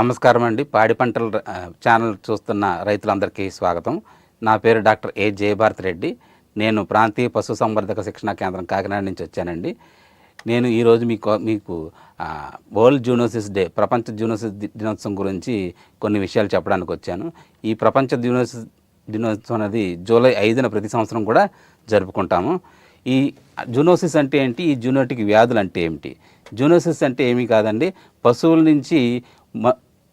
నమస్కారం అండి. పాడి పంటల ఛానల్ చూస్తున్న రైతులందరికీ స్వాగతం. నా పేరు డాక్టర్ ఏ జయభారత్ రెడ్డి. నేను ప్రాంతీయ పశు సంవర్ధక శిక్షణా కేంద్రం కాకినాడ నుంచి వచ్చానండి. నేను ఈరోజు మీకు మీకు వరల్డ్ జూనోసిస్ డే ప్రపంచ జూనోసిస్ దినోత్సవం గురించి కొన్ని విషయాలు చెప్పడానికి వచ్చాను. ఈ ప్రపంచ జూనోసిస్ దినోత్సవం అనేది జూలై ఐదున ప్రతి సంవత్సరం కూడా జరుపుకుంటాము. ఈ జూనోసిస్ అంటే ఏంటి? ఈ జూనోటిక్ వ్యాధులు అంటే ఏమిటి? జూనోసిస్ అంటే ఏమీ కాదండి. పశువుల నుంచి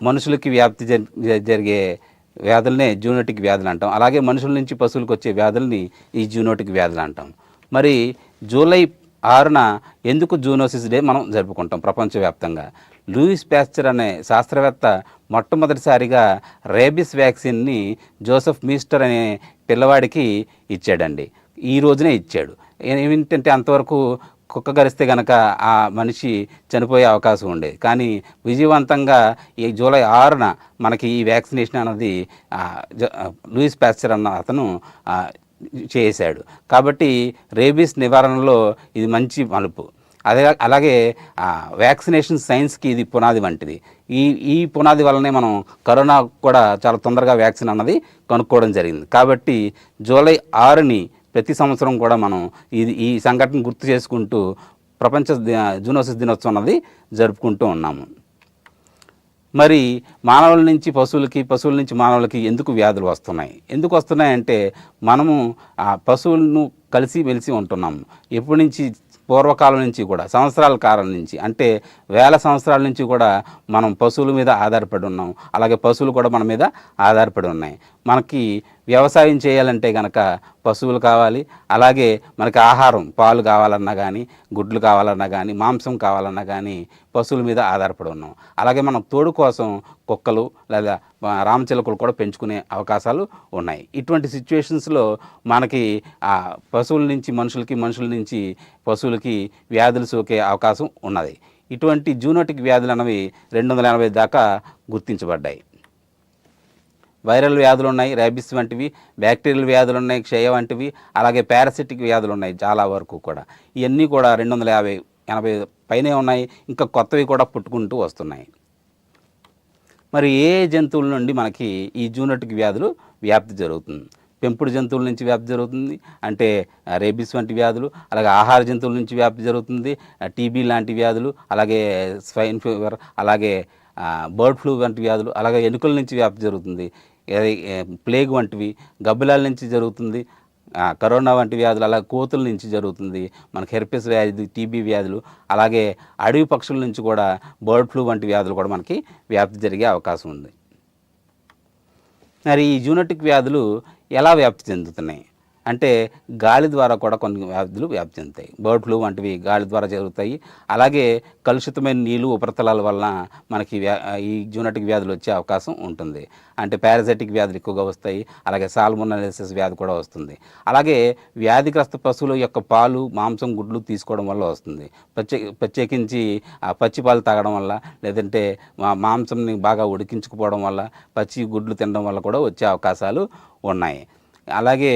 మనుషులకి వ్యాప్తి జరి- జరిగే వ్యాధులనే జూనోటిక్ వ్యాధులు అంటాం. అలాగే మనుషుల నుంచి పశువులకు వచ్చే వ్యాధుల్ని ఈ జూనోటిక్ వ్యాధులు అంటాం. మరి జూలై ఆరున ఎందుకు జూనోసిస్ డే మనం జరుపుకుంటాం ప్రపంచవ్యాప్తంగా? లూయిస్ ప్యాస్చర్ అనే శాస్త్రవేత్త మొట్టమొదటిసారిగా రేబిస్ వ్యాక్సిన్ని జోసెఫ్ మీస్టర్ అనే పిల్లవాడికి ఇచ్చాడండి. ఈ రోజునే ఇచ్చాడు. ఏమిటంటే అంతవరకు కుక్క గరిస్తే గనక ఆ మనిషి చనిపోయే అవకాశం ఉండేది. కానీ విజయవంతంగా ఈ జూలై ఆరున మనకి ఈ వ్యాక్సినేషన్ అన్నది లూయిస్ ప్యాస్చర్ అన్న అతను చేశాడు. కాబట్టి రేబీస్ నివారణలో ఇది మంచి మలుపు. అదే అలాగే వ్యాక్సినేషన్ సైన్స్కి ఇది పునాది వంటిది. ఈ ఈ పునాది వల్లనే మనం కరోనా కూడా చాలా తొందరగా వ్యాక్సిన్ అన్నది కనుక్కోవడం జరిగింది. కాబట్టి జూలై ఆరుని ప్రతి సంవత్సరం కూడా మనం ఇది ఈ సంఘటన గుర్తు చేసుకుంటూ ప్రపంచ జూనోసిస్ దినోత్సవం అన్నది జరుపుకుంటూ ఉన్నాము. మరి మానవుల నుంచి పశువులకి పశువుల నుంచి మానవులకి ఎందుకు వ్యాధులు వస్తున్నాయి? ఎందుకు వస్తున్నాయి అంటే మనము ఆ పశువులను కలిసి మెలిసి ఉంటున్నాము ఎప్పటి నుంచి? పూర్వకాలం నుంచి కూడా సంవత్సరాల కాలం నుంచి. అంటే వేల సంవత్సరాల నుంచి కూడా మనం పశువుల మీద ఆధారపడి ఉన్నాం. అలాగే పశువులు కూడా మన మీద ఆధారపడి ఉన్నాయి. మనకి వ్యవసాయం చేయాలంటే కనుక పశువులు కావాలి. అలాగే మనకి ఆహారం పాలు కావాలన్నా కానీ గుడ్లు కావాలన్నా కానీ మాంసం కావాలన్నా కానీ పశువుల మీద ఆధారపడి ఉన్నాం. అలాగే మనం తోడు కోసం కుక్కలు లేదా రామచిలకలు కూడా పెంచుకునే అవకాశాలు ఉన్నాయి. ఇటువంటి సిచ్యువేషన్స్లో మనకి ఆ పశువుల నుంచి మనుషులకి మనుషుల నుంచి పశువులకి వ్యాధులు సోకే అవకాశం ఉన్నది. ఇటువంటి జూనోటిక్ వ్యాధులు అనేవి రెండు వందల ఎనభై దాకా గుర్తించబడ్డాయి. వైరల్ వ్యాధులు ఉన్నాయి ర్యాబిస్ వంటివి బ్యాక్టీరియల్ వ్యాధులు ఉన్నాయి క్షయ వంటివి అలాగే పారాసిటిక్ వ్యాధులు ఉన్నాయి చాలా వరకు కూడా. ఇవన్నీ కూడా రెండు వందల యాభై ఎనభై పైనే ఉన్నాయి ఇంకా కొత్తవి కూడా పుట్టుకుంటూ వస్తున్నాయి. మరి ఏ జంతువుల నుండి మనకి ఈ జూనటిక్ వ్యాధులు వ్యాప్తి జరుగుతుంది? పెంపుడు జంతువుల నుంచి వ్యాప్తి జరుగుతుంది అంటే రేబిస్ వంటి వ్యాధులు అలాగే ఆహార జంతువుల నుంచి వ్యాప్తి జరుగుతుంది టీబీ లాంటి వ్యాధులు అలాగే స్వైన్ ఫీవర్ అలాగే బర్డ్ ఫ్లూ వంటి వ్యాధులు అలాగే ఎలుకల నుంచి వ్యాప్తి జరుగుతుంది. ప్లేగ్ వంటివి గబ్బిలాల నుంచి జరుగుతుంది కరోనా వంటి వ్యాధులు అలాగే కోతుల నుంచి జరుగుతుంది మనకి హెర్పిస్ వ్యాధి టీబీ వ్యాధులు అలాగే అడవి పక్షుల నుంచి కూడా బర్డ్ ఫ్లూ వంటి వ్యాధులు కూడా మనకి వ్యాప్తి జరిగే అవకాశం ఉంది. మరి ఈ జూనటిక్ వ్యాధులు ఎలా వ్యాప్తి చెందుతున్నాయి? అంటే గాలి ద్వారా కూడా కొన్ని వ్యాధులు వ్యాప్తి చెందుతాయి బర్డ్ ఫ్లూ వంటివి గాలి ద్వారా జరుగుతాయి. అలాగే కలుషితమైన నీళ్ళు ఉపరితలాల వలన మనకి వ్యా ఈ జూనటిక్ వ్యాధులు వచ్చే అవకాశం ఉంటుంది. అంటే పారాసైటిక్ వ్యాధులు ఎక్కువగా వస్తాయి. అలాగే సాల్మోనాలిసిస్ వ్యాధి కూడా వస్తుంది. అలాగే వ్యాధిగ్రస్త పశువుల యొక్క పాలు మాంసం గుడ్లు తీసుకోవడం వల్ల వస్తుంది. ప్రత్యే ప్రత్యేకించి ఆ పచ్చి పాలు తాగడం వల్ల లేదంటే మాంసంని బాగా ఉడికించుకుపోవడం వల్ల పచ్చి గుడ్లు తినడం వల్ల కూడా వచ్చే అవకాశాలు ఉన్నాయి. అలాగే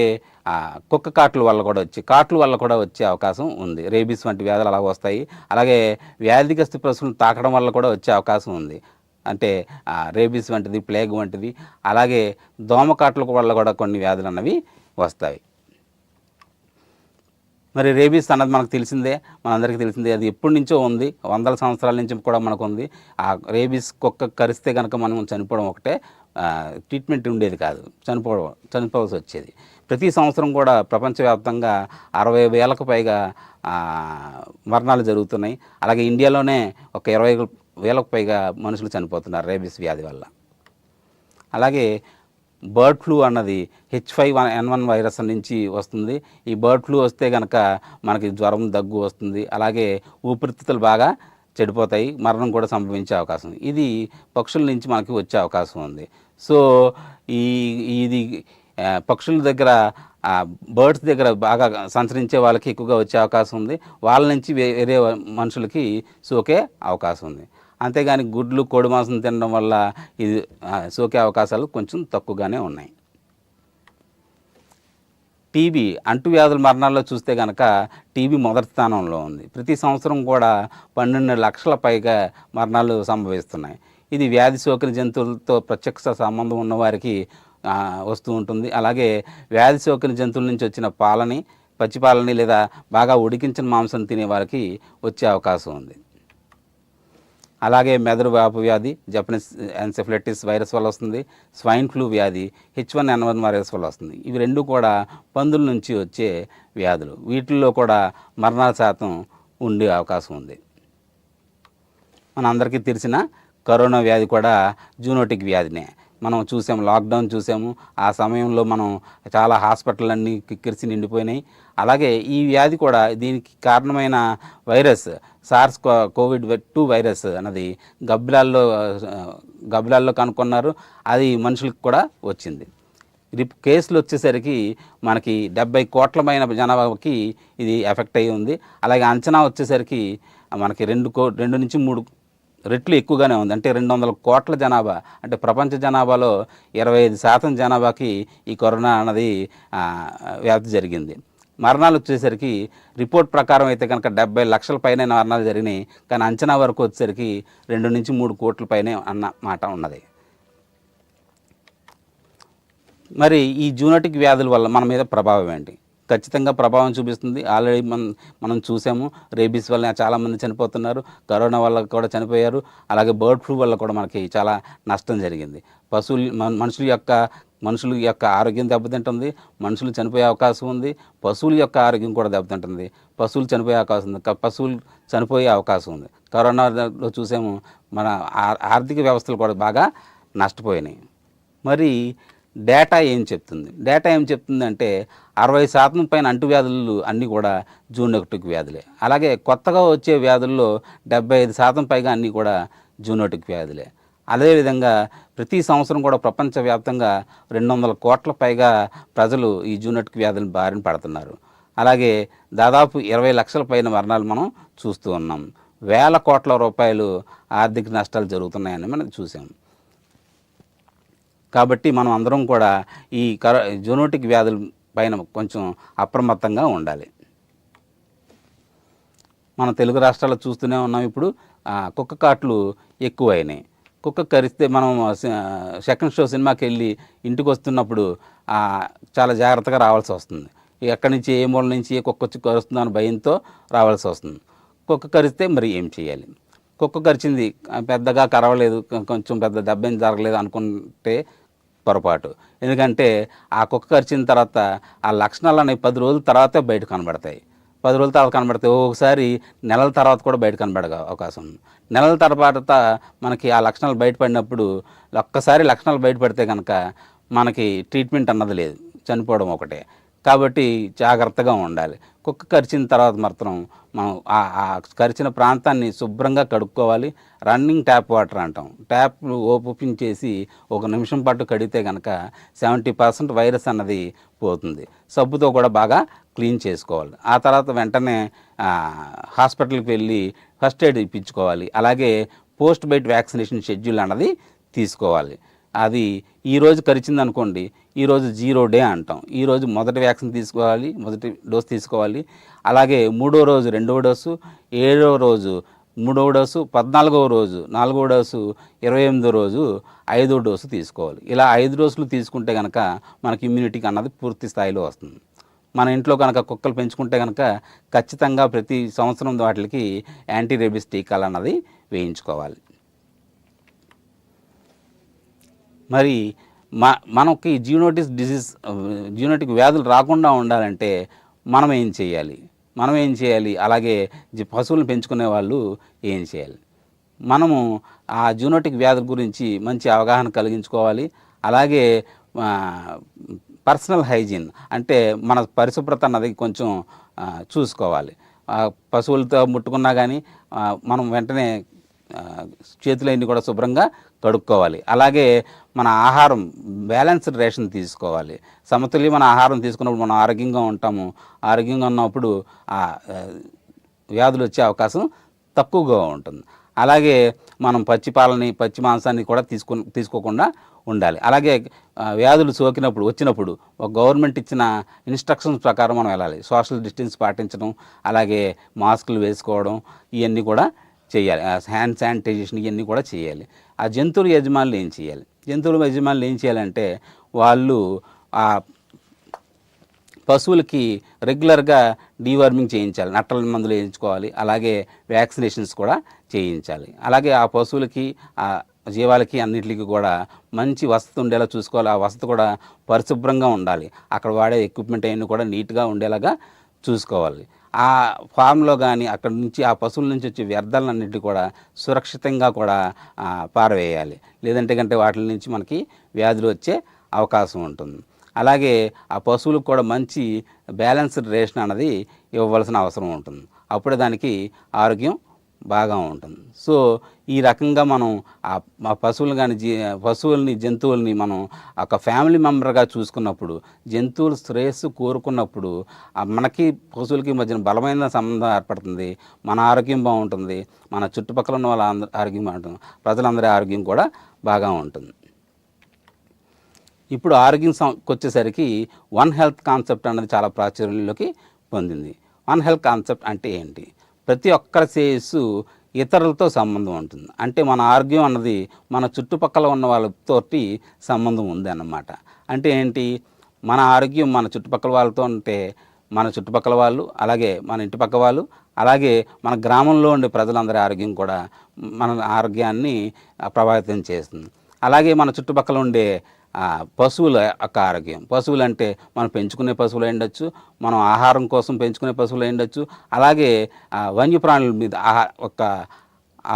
కుక్క కాట్ల వల్ల కూడా వచ్చి కాట్ల వల్ల కూడా వచ్చే అవకాశం ఉంది. రేబీస్ వంటి వ్యాధులు అలా వస్తాయి. అలాగే వ్యాధిగ్రస్త పశువులను తాకడం వల్ల కూడా వచ్చే అవకాశం ఉంది. అంటే రేబీస్ వంటిది ప్లేగ్ వంటిది అలాగే దోమకాట్ల వల్ల కూడా కొన్ని వ్యాధులు అన్నవి వస్తాయి. మరి రేబీస్ అన్నది మనకు తెలిసిందే మనందరికీ తెలిసిందే. అది ఎప్పటి నుంచో ఉంది. వందల సంవత్సరాల నుంచి కూడా మనకు ఉంది. ఆ రేబీస్ కుక్క కరిస్తే కనుక మనం చనిపోవడం ఒకటే ట్రీట్మెంట్ ఉండేది కాదు. చనిపోవడం చనిపోవాల్సి వచ్చేది. ప్రతి సంవత్సరం కూడా ప్రపంచవ్యాప్తంగా అరవై వేలకు పైగా మరణాలు జరుగుతున్నాయి. అలాగే ఇండియాలోనే ఒక ఇరవై వేలకు పైగా మనుషులు చనిపోతున్నారు రేబీస్ వ్యాధి వల్ల. అలాగే బర్డ్ ఫ్లూ అన్నది H five one N one virus నుంచి వస్తుంది. ఈ బర్డ్ ఫ్లూ వస్తే కనుక మనకి జ్వరం దగ్గు వస్తుంది. అలాగే ఊపిరితిత్తులు బాగా చెడిపోతాయి. మరణం కూడా సంభవించే అవకాశం ఇది పక్షుల నుంచి మనకి వచ్చే అవకాశం ఉంది. సో ఈ ఇది పక్షుల దగ్గర బర్డ్స్ దగ్గర బాగా సంచరించే వాళ్ళకి ఎక్కువగా వచ్చే అవకాశం ఉంది. వాళ్ళ నుంచి వేరే మనుషులకి సోకే అవకాశం ఉంది. అంతేగాని గుడ్లు కోడి మాంసం తినడం వల్ల ఇది సోకే అవకాశాలు కొంచెం తక్కువగానే ఉన్నాయి. టీబీ అంటువ్యాధుల మరణాల్లో చూస్తే కనుక టీబీ మొదటి స్థానంలో ఉంది. ప్రతి సంవత్సరం కూడా పన్నెండు లక్షల పైగా మరణాలు సంభవిస్తున్నాయి. ఇది వ్యాధి సోకిన జంతువులతో ప్రత్యక్ష సంబంధం ఉన్నవారికి వస్తూ ఉంటుంది. అలాగే వ్యాధి సోకిన జంతువుల నుంచి వచ్చిన పాలని పచ్చి పాలని లేదా బాగా ఉడికించిన మాంసం తినే వారికి వచ్చే అవకాశం ఉంది. అలాగే మెదడు వాపు వ్యాధి జపనీస్ ఎన్సెఫ్లెటిస్ వైరస్ వల్ల వస్తుంది స్వైన్ ఫ్లూ వ్యాధి H one N one virus వల్ల వస్తుంది. ఇవి రెండు కూడా పందుల నుంచి వచ్చే వ్యాధులు. వీటిల్లో కూడా మరణాల శాతం ఉండే అవకాశం ఉంది. మన అందరికీ తెలిసిన కరోనా వ్యాధి కూడా జూనోటిక్ వ్యాధినే. మనం చూసాము లాక్డౌన్ చూసాము. ఆ సమయంలో మనం చాలా హాస్పిటల్ అన్నీ కిక్కిరిసి నిండిపోయినాయి. అలాగే ఈ వ్యాధి కూడా దీనికి కారణమైన virus SARS Covid two virus అన్నది గబ్బిలాల్లో గబ్బిలాల్లో కనుక్కున్నారు. అది మనుషులకు కూడా వచ్చింది. రిప్ కేసులు వచ్చేసరికి మనకి డెబ్బై కోట్లమైన జనాభాకి ఇది ఎఫెక్ట్ అయ్యి ఉంది. అలాగే అంచనా వచ్చేసరికి మనకి రెండు కో రెండు నుంచి మూడు రెట్లు ఎక్కువగానే ఉంది. అంటే రెండు వందల కోట్ల జనాభా. అంటే ప్రపంచ జనాభాలో ఇరవై ఐదు శాతం జనాభాకి ఈ కరోనా అన్నది వ్యాప్తి జరిగింది. మరణాలు వచ్చేసరికి రిపోర్ట్ ప్రకారం అయితే కనుక డెబ్బై లక్షల పైన మరణాలు జరిగినాయి. కానీ అంచనా వరకు వచ్చేసరికి రెండు నుంచి మూడు కోట్ల పైనే అన్న మాట ఉన్నది. మరి ఈ జూనటిక్ వ్యాధుల వల్ల మన మీద ప్రభావం ఏంటి? ఖచ్చితంగా ప్రభావం చూపిస్తుంది. ఆల్రెడీ మనం మనం చూసాము. రేబీస్ వల్ల చాలామంది చనిపోతున్నారు. కరోనా వల్ల కూడా చనిపోయారు. అలాగే బర్డ్ ఫ్లూ వల్ల కూడా మనకి చాలా నష్టం జరిగింది. పశువులు మనుషుల యొక్క మనుషుల యొక్క ఆరోగ్యం దెబ్బతింటుంది. మనుషులు చనిపోయే అవకాశం ఉంది. పశువుల యొక్క ఆరోగ్యం కూడా దెబ్బతింటుంది. పశువులు చనిపోయే అవకాశం ఉంది. పశువులు చనిపోయే అవకాశం ఉంది. కరోనాలో చూసాము మన ఆర్థిక వ్యవస్థలు కూడా బాగా నష్టపోయినాయి. మరి డేటా ఏం చెప్తుంది? డేటా ఏం చెప్తుందంటే అరవై శాతం పైన అంటువ్యాధులు అన్నీ కూడా జూనోటిక్ వ్యాధులే. అలాగే కొత్తగా వచ్చే వ్యాధుల్లో డెబ్బై ఐదు శాతం పైగా అన్నీ కూడా జూనోటిక్ వ్యాధులే. అదేవిధంగా ప్రతి సంవత్సరం కూడా ప్రపంచవ్యాప్తంగా రెండు వందల కోట్ల పైగా ప్రజలు ఈ జూనోటిక్ వ్యాధుల బారిన పడుతున్నారు. అలాగే దాదాపు ఇరవై లక్షల పైన మరణాలు మనం చూస్తూ ఉన్నాం. వేల కోట్ల రూపాయలు ఆర్థిక నష్టాలు జరుగుతున్నాయని మనం చూసాం కాబట్టి మనం అందరం కూడా ఈ కరో జోనోటిక్ వ్యాధుల పైన కొంచెం అప్రమత్తంగా ఉండాలి. మన తెలుగు రాష్ట్రాల్లో చూస్తూనే ఉన్నాం ఇప్పుడు. కుక్క కాట్లు ఎక్కువైనాయి. కుక్క కరిస్తే మనం సెకండ్ షో సినిమాకి వెళ్ళి ఇంటికి వస్తున్నప్పుడు చాలా జాగ్రత్తగా రావాల్సి వస్తుంది. ఎక్కడి నుంచి ఏ మూల నుంచి ఏ కుక్క వచ్చి కరుస్తుందో అని భయంతో రావాల్సి వస్తుంది. కుక్క కరిస్తే మరి ఏం చేయాలి? కుక్క కరిచింది పెద్దగా కరవలేదు కొంచెం పెద్ద దెబ్బ ఏం జరగలేదు అనుకుంటే పొరపాటు. ఎందుకంటే ఆ కుక్క కరిచిన తర్వాత ఆ లక్షణాలు అనేవి పది రోజుల తర్వాతే బయట కనబడతాయి. పది రోజుల తర్వాత కనబడతాయి ఒక్కొక్కసారి నెలల తర్వాత కూడా బయట కనబడే అవకాశం. ఉంది నెలల తర్వాత మనకి ఆ లక్షణాలు బయటపడినప్పుడు ఒక్కసారి లక్షణాలు బయటపడితే కనుక మనకి ట్రీట్మెంట్ అన్నది లేదు. చనిపోవడం ఒకటే. కాబట్టి జాగ్రత్తగా ఉండాలి. కుక్క కరిచిన తర్వాత మాత్రం మనం ఆ కరిచిన ప్రాంతాన్ని శుభ్రంగా కడుక్కోవాలి. రన్నింగ్ ట్యాప్ వాటర్ అంటాం. ట్యాప్ ఓపెన్ చేసి ఒక నిమిషం పాటు కడిగితే కనుక సెవెంటీ పర్సెంట్ వైరస్ అన్నది పోతుంది. సబ్బుతో కూడా బాగా క్లీన్ చేసుకోవాలి. ఆ తర్వాత వెంటనే హాస్పిటల్కి వెళ్ళి ఫస్ట్ ఎయిడ్ ఇప్పించుకోవాలి. అలాగే పోస్ట్ బైట్ వ్యాక్సినేషన్ షెడ్యూల్ అన్నది తీసుకోవాలి. అది ఈ రోజు కరిచింది అనుకోండి ఈరోజు జీరో డే అంటాం. ఈరోజు మొదటి వ్యాక్సిన్ తీసుకోవాలి మొదటి డోస్ తీసుకోవాలి. అలాగే మూడో రోజు రెండవ డోసు ఏడవ రోజు మూడవ డోసు పద్నాలుగవ రోజు నాలుగవ డోసు ఇరవై ఎనిమిదో రోజు ఐదో డోసు తీసుకోవాలి. ఇలా ఐదు డోసులు తీసుకుంటే కనుక మనకి ఇమ్యూనిటీకి అన్నది పూర్తి స్థాయిలో వస్తుంది. మన ఇంట్లో కనుక కుక్కలు పెంచుకుంటే కనుక ఖచ్చితంగా ప్రతి సంవత్సరం వాటికి యాంటీ రేబిస్ టీకాలు అన్నది వేయించుకోవాలి. మరి మా మనకి జీనోటిస్ డిసీజ్ జీనోటిక్ వ్యాధులు రాకుండా ఉండాలంటే మనం ఏం చేయాలి? మనం ఏం చేయాలి? అలాగే పశువులను పెంచుకునే వాళ్ళు ఏం చేయాలి? మనము ఆ జూనోటిక్ వ్యాధుల గురించి మంచి అవగాహన కలిగించుకోవాలి. అలాగే పర్సనల్ హైజీన్ అంటే మన పరిశుభ్రత అన్నది కొంచెం చూసుకోవాలి. పశువులతో ముట్టుకున్నా కానీ మనం వెంటనే చేతులన్నీ కూడా శుభ్రంగా తడుక్కోవాలి అలాగే మన ఆహారం బ్యాలెన్స్డ్ రేషన్ తీసుకోవాలి. సమతుల్యమైన ఆహారం తీసుకున్నప్పుడు మనం ఆరోగ్యంగా ఉంటాము. ఆరోగ్యంగా ఉన్నప్పుడు ఆ వ్యాధులు వచ్చే అవకాశం తక్కువగా ఉంటుంది. అలాగే మనం పచ్చి పాలని పచ్చి మాంసాన్ని కూడా తీసుకు తీసుకోకుండా ఉండాలి. అలాగే వ్యాధులు సోకినప్పుడు వచ్చినప్పుడు ఒక గవర్నమెంట్ ఇచ్చిన ఇన్స్ట్రక్షన్స్ ప్రకారం మనం వెళ్ళాలి. సోషల్ డిస్టెన్స్ పాటించడం అలాగే మాస్కులు వేసుకోవడం ఇవన్నీ కూడా చేయాలి. హ్యాండ్ శానిటైజేషన్ ఇవన్నీ కూడా చేయాలి. ఆ జంతువుల యజమానులు ఏం చేయాలి? జంతువుల యజమానులు ఏం చేయాలంటే వాళ్ళు ఆ పశువులకి రెగ్యులర్గా డీవర్మింగ్ చేయించాలి. నట్టల మందులు వేయించుకోవాలి. అలాగే వ్యాక్సినేషన్స్ కూడా చేయించాలి. అలాగే ఆ పశువులకి ఆ జీవాలకి అన్నిటికీ కూడా మంచి వసతి ఉండేలా చూసుకోవాలి. ఆ వసతి కూడా పరిశుభ్రంగా ఉండాలి. అక్కడ వాడే ఎక్విప్మెంట్ అవన్నీ కూడా నీట్గా ఉండేలాగా చూసుకోవాలి. ఆ ఫామ్లో కానీ అక్కడ నుంచి ఆ పశువుల నుంచి వచ్చే వ్యర్థాలన్నింటినీ కూడా సురక్షితంగా కూడా పారవేయాలి. లేదంటే కంటే వాటి నుంచి మనకి వ్యాధులు వచ్చే అవకాశం ఉంటుంది. అలాగే ఆ పశువులకు కూడా మంచి బ్యాలెన్స్డ్ రేషన్ అన్నది ఇవ్వవలసిన అవసరం ఉంటుంది. అప్పుడే దానికి ఆరోగ్యం బాగా ఉంటుంది. సో ఈ రకంగా మనం ఆ పశువులు కానీ జీ పశువుల్ని జంతువుల్ని మనం ఒక ఫ్యామిలీ మెంబర్గా చూసుకున్నప్పుడు జంతువులు శ్రేయస్సు కోరుకున్నప్పుడు మనకి పశువులకి మధ్యన బలమైన సంబంధం ఏర్పడుతుంది. మన ఆరోగ్యం బాగుంటుంది. మన చుట్టుపక్కల ఉన్న వాళ్ళ అందరి ఆరోగ్యం బాగుంటుంది. ప్రజలందరి ఆరోగ్యం కూడా బాగా ఉంటుంది. ఇప్పుడు ఆరోగ్యం సం- వచ్చేసరికి వన్ హెల్త్ కాన్సెప్ట్ అనేది చాలా ప్రాచుర్యంలోకి పొందింది. వన్ హెల్త్ కాన్సెప్ట్ అంటే ఏంటి? ప్రతి ఒక్కరి శ్రేయస్సు ఇతరులతో సంబంధం ఉంటుంది. అంటే మన ఆరోగ్యం అన్నది మన చుట్టుపక్కల ఉన్న వాళ్ళతోటి సంబంధం ఉంది అన్నమాట అంటే ఏంటి? మన ఆరోగ్యం మన చుట్టుపక్కల వాళ్ళతో ఉంటే మన చుట్టుపక్కల వాళ్ళు అలాగే మన ఇంటి పక్క వాళ్ళు అలాగే మన గ్రామంలో ఉండే ప్రజలందరి ఆరోగ్యం కూడా మన ఆరోగ్యాన్ని ప్రభావితం చేస్తుంది. అలాగే మన చుట్టుపక్కల ఉండే పశువుల యొక్క ఆరోగ్యం. పశువులు అంటే మనం పెంచుకునే పశువులు ఉండొచ్చు మనం ఆహారం కోసం పెంచుకునే పశువులు ఉండొచ్చు అలాగే వన్యప్రాణుల మీద ఆహా ఒక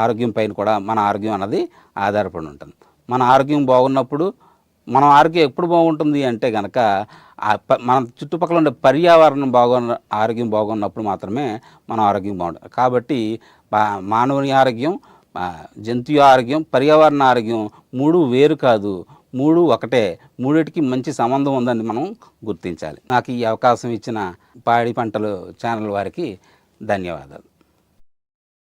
ఆరోగ్యం పైన కూడా మన ఆరోగ్యం అన్నది ఆధారపడి ఉంటుంది. మన ఆరోగ్యం బాగున్నప్పుడు మన ఆరోగ్యం ఎప్పుడు బాగుంటుంది అంటే కనుక మన చుట్టుపక్కల ఉండే పర్యావరణం బాగున్న ఆరోగ్యం బాగున్నప్పుడు మాత్రమే మన ఆరోగ్యం బాగుంటుంది. కాబట్టి మానవుని ఆరోగ్యం జంతువు జంతు ఆరోగ్యం పర్యావరణ ఆరోగ్యం మూడు వేరు కాదు. మూడు ఒకటే. మూడిటికి మంచి సంబంధం ఉందని మనం గుర్తించాలి. నాకు ఈ అవకాశం ఇచ్చిన పాడి పంటలు ఛానల్ వారికి ధన్యవాదాలు.